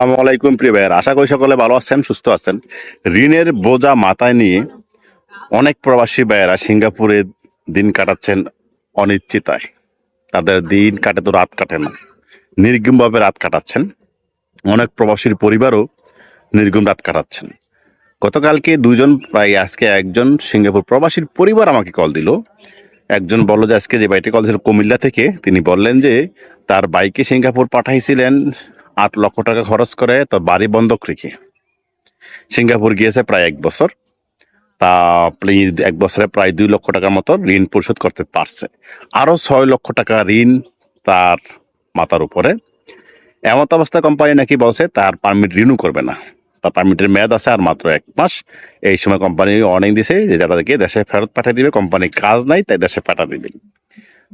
আসসালামু আলাইকুম, প্রিয় ভাইয়ের। আশা করি সকলে ভালো আছেন, সুস্থ আছেন। ঋণের বোঝা মাথায় নিয়ে অনেক প্রবাসী ভাইয়েরা সিঙ্গাপুরে দিন কাটাচ্ছেন অনিশ্চিতায় তাদের দিন কাটে তো রাত কাটে না। নির্গুমভাবে রাত কাটাচ্ছেন। অনেক প্রবাসীর পরিবারও নির্গুম রাত কাটাচ্ছেন। গতকালকে দুজন, প্রায় আজকে একজন সিঙ্গাপুর প্রবাসীর পরিবার আমাকে কল দিল। একজন বলল যে, আজকে যে বাইটি কল ছিল কুমিল্লা থেকে, তিনি বললেন যে, তার বাইকে সিঙ্গাপুর পাঠাইছিলেন আট লক্ষ টাকা খরচ করে তো বাড়ি বন্ধক রেখে। সিঙ্গাপুর গিয়েছে প্রায় এক বছর। তা এক বছরে প্রায় দুই লক্ষ টাকার মতো ঋণ পরিশোধ করতে পারছে। আরও ছয় লক্ষ টাকা ঋণ তার মাথার উপরে। এমন অবস্থায় কোম্পানি নাকি বলছে, তার পারমিট রিনিউ করবে না। তার পারমিটের মেয়াদ আছে আর মাত্র এক মাস। এই সময় কোম্পানি অনেক দিছে যে তাদেরকে দেশে ফেরত পাঠিয়ে দিবে। কোম্পানি কাজ নাই, তাই দেশে পাঠিয়ে দিবে।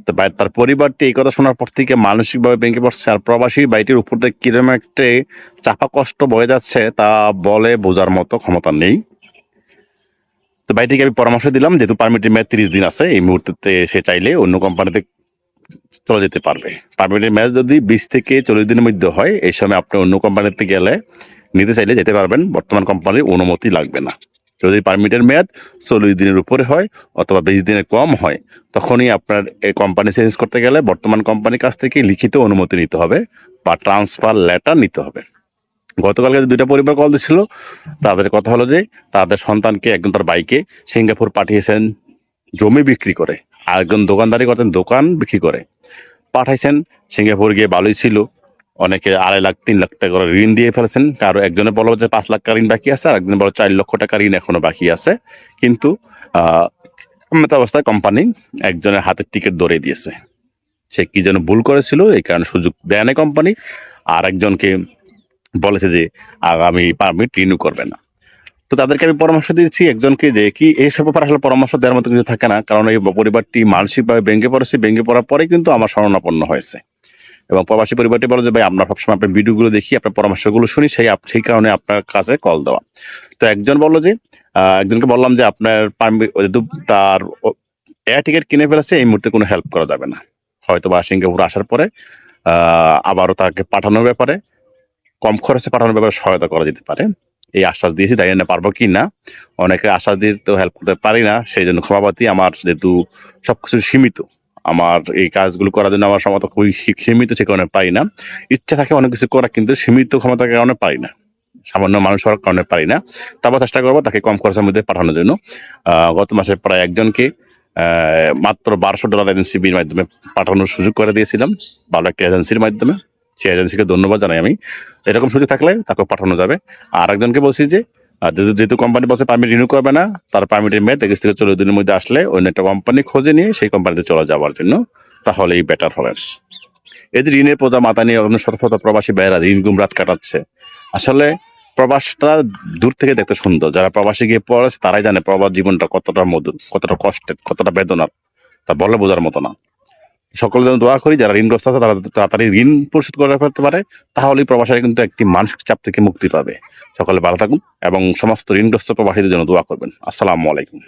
তো তার পরিবারটি এই কথা শোনার পর থেকে মানসিকভাবে ভেঙে পড়ছে আর প্রবাসী বাড়িটির উপর থেকে কীরকম একটা চাপা কষ্ট বয়ে যাচ্ছে তা বলে বোঝার মতো ক্ষমতা নেই। তো বাড়িটিকে আমি পরামর্শ দিলাম, যেহেতু পারমিটের মেয়াদ তিরিশ দিন আছে, এই মুহূর্তে সে চাইলে অন্য কোম্পানিতে চলে যেতে পারবে। পারমিটের মেয়াদ যদি বিশ থেকে চল্লিশ দিনের মধ্যে হয়, এই সময় আপনি অন্য কোম্পানিতে গেলে নিতে চাইলে যেতে পারবেন, বর্তমান কোম্পানির অনুমতি লাগবে না। যদি পারমিটের মেয়াদ চল্লিশ দিনের উপরে হয় অথবা বিশ দিনের কম হয়, তখনই আপনার এই কোম্পানি চেঞ্জ করতে গেলে বর্তমান কোম্পানির কাছ থেকে লিখিত অনুমতি নিতে হবে বা ট্রান্সফার লেটার নিতে হবে। গতকালকে যে দুইটা পরিবার কল দিচ্ছিল, তাদের কথা হলো যে তাদের সন্তানকে একজন তার বাইকে সিঙ্গাপুর পাঠিয়েছেন জমি বিক্রি করে আর একজন দোকানদারি করতেন, দোকান বিক্রি করে। পাঠাইছেন, সিঙ্গাপুর গিয়ে ভালোই ছিল। অনেকে আড়াই লাখ, তিন লাখ টাকা করে ঋণ দিয়ে ফেলেছেন। কারও একজনে বলো যে পাঁচ লাখ টাকা ঋণ বাকি আছে আর একজনে বলো চার লক্ষ টাকা ঋণ এখনও বাকি আছে। কিন্তু আহ অবস্থায় কোম্পানি একজনের হাতের টিকিট ধরে দিয়েছে। সে কি যেন ভুল করেছিল, এই কারণে সুযোগ দেয় না কোম্পানি আর একজনকে বলেছে যে, আগামী পারমিট রিনিউ করবে না। তো তাদেরকে আমি পরামর্শ দিচ্ছি একজনকে যে, কি এইসব ব্যাপারে আসলে পরামর্শ দেওয়ার মতো কিছু থাকে না? কারণ এই পরিবারটি মানসিকভাবে ভেঙে পড়েছে। ভেঙে পড়ার পরে কিন্তু আমার শরণাপন্ন হয়েছে। এবং প্রবাসী পরিবারটি বলে যে, ভাই, আমরা সবসময় আপনার ভিডিওগুলো দেখি, আপনার পরামর্শগুলো শুনি, সেই সেই কারণে আপনার কাছে কল দেওয়া। তো একজন বলল যে একজনকে বললাম যে, আপনার তার এয়ার টিকিট কিনে ফেলেছে, এই মুহূর্তে কোনো হেল্প করা যাবে না। হয়তো বা সিঙ্গাপুর আসার পরে আবারও তাকে পাঠানোর ব্যাপারে, কম খরচে পাঠানোর ব্যাপারে সহায়তা করা যেতে পারে। এই আশ্বাস দিয়েছি তাই না পারব কি না। অনেকে আশ্বাস দিয়ে তো হেল্প করতে পারি না, সেই জন্য ক্ষমাপাতি আমার যেহেতু সবকিছু সীমিত। আমার এই কাজগুলো করার জন্য আমার ক্ষমতা খুবই সীমিত সে কারণে পারি না। ইচ্ছা থাকে অনেক কিছু করা কিন্তু সীমিত ক্ষমতার কারণে পারি না। সামান্য মানুষ হওয়ার কারণে পারি না। তারপর চেষ্টা করব তাকে কম খরচের মধ্যে পাঠানোর জন্য। গত মাসে প্রায় একজনকে মাত্র বারোশো ডলার এজেন্সি বির মাধ্যমে পাঠানোর সুযোগ করে দিয়েছিলাম। ভালো একটা এজেন্সির মাধ্যমে। সেই এজেন্সিকে ধন্যবাদ জানাই আমি। এরকম সুযোগ থাকলে তাকে পাঠানো যাবে। আর একজনকে বলছি যে আহ, যেহেতু কোম্পানি বলছে পারমিট রিনিউ করবে না তার পারমিটের মেয়াদ একুশ থেকে চল্লিশ দিনের মধ্যে আসলে অন্য একটা কোম্পানি খোঁজে নিয়ে সেই কোম্পানিতে চলে যাওয়ার জন্য তাহলেই বেটার হবে। এই যে ঋণের প্রজা মাথা নিয়ে অন্য শত শত প্রবাসী ভাইয়েরা ঋণ গুম রাত কাটাচ্ছে। আসলে প্রবাসটা দূর থেকে দেখতে সুন্দর। যারা প্রবাসী গিয়ে পড়েছে তারাই জানে প্রবাস জীবনটা কতটা মধুর কতটা কষ্টের কতটা বেদনার। তা বলে বোঝার মতো না। সকলের জন্য দোয়া করি, যারা ঋণগ্রস্ত আছে তারা তাড়াতাড়ি ঋণ পরিশোধ করে ফেলতে পারে। তাহলেই প্রবাসীরা কিন্তু একটি মানসিক চাপ থেকে মুক্তি পাবে। সকলে ভালো থাকুন এবং সমস্ত ঋণগ্রস্ত প্রবাসীদের জন্য দোয়া করবেন। আসসালামু আলাইকুম।